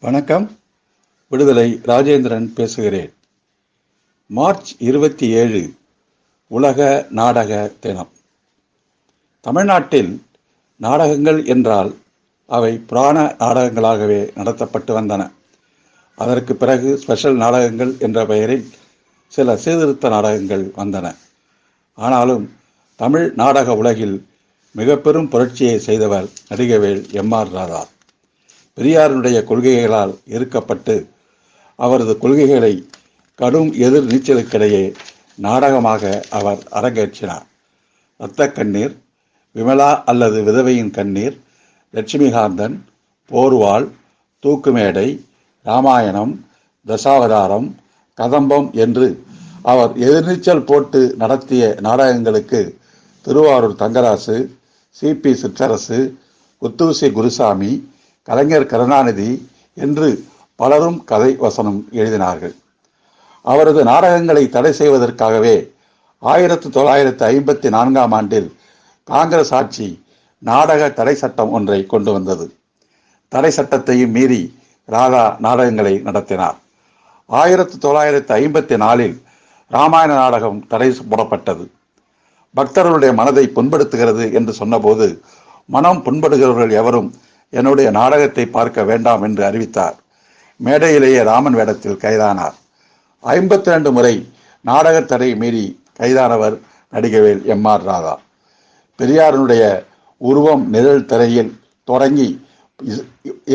வணக்கம். விடுதலை ராஜேந்திரன் பேசுகிறேன். மார்ச் இருபத்தி ஏழு உலக நாடக தினம். தமிழ்நாட்டில் நாடகங்கள் என்றால் அவை புராண நாடகங்களாகவே நடத்தப்பட்டு வந்தன. அதற்கு பிறகு ஸ்பெஷல் நாடகங்கள் என்ற பெயரில் சில சீர்திருத்த நாடகங்கள் வந்தன. ஆனாலும் தமிழ் நாடக உலகில் மிக பெரும் புரட்சியை செய்தவர் நடிகவேல் எம் ஆர் ராதா. பெரியாருடைய கொள்கைகளால் ஈர்க்கப்பட்டு அவரது கொள்கைகளை கடும் எதிர் நீச்சலுக்கிடையே நாடகமாக அவர் அரங்கேற்றினார். இரத்த கண்ணீர் விமலா அல்லது விதவையின் கண்ணீர் லட்சுமிகாந்தன் போர்வாள் தூக்குமேடை ராமாயணம் தசாவதாரம் கதம்பம் என்று அவர் எதிர்நீச்சல் போட்டு நடத்திய நாடகங்களுக்கு திருவாரூர் தங்கராசு சிபி சிற்றரசு குத்தூசி குருசாமி கலைஞர் கருணாநிதி என்று பலரும் கதை வசனம் எழுதினார்கள். அவரது நாடகங்களை தடை செய்வதற்காகவே ஆயிரத்தி தொள்ளாயிரத்தி ஐம்பத்தி நான்காம் ஆண்டில் காங்கிரஸ் ஆட்சி நாடக தடை சட்டம் ஒன்றை கொண்டு வந்தது. தடை சட்டத்தையும் மீறி ராதா நாடகங்களை நடத்தினார். ஆயிரத்தி தொள்ளாயிரத்தி ஐம்பத்தி நாலில் ராமாயண நாடகம் தடை போடப்பட்டது. பக்தர்களுடைய மனதை புண்படுத்துகிறது என்று சொன்னபோது மனம் புண்படுகிறவர்கள் எவரும் என்னுடைய நாடகத்தை பார்க்க வேண்டாம் என்று அறிவித்தார். மேடையிலேயே ராமன் வேடத்தில் கைதானார். ஐம்பத்தி ரெண்டு முறை நாடக தடை மீறி கைதானவர் நடிகவேல் எம் ஆர் ராதா. பெரியாரனுடைய உருவம் நிழல் திரையில் தொடங்கி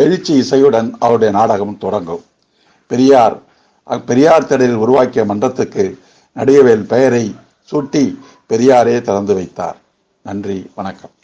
எழுச்சி இசையுடன் அவருடைய நாடகம் தொடங்கும். பெரியார் பெரியார் திடலில் உருவாக்கிய மன்றத்துக்கு நடிகவேல் பெயரை சூட்டி பெரியாரே திறந்து வைத்தார். நன்றி வணக்கம்.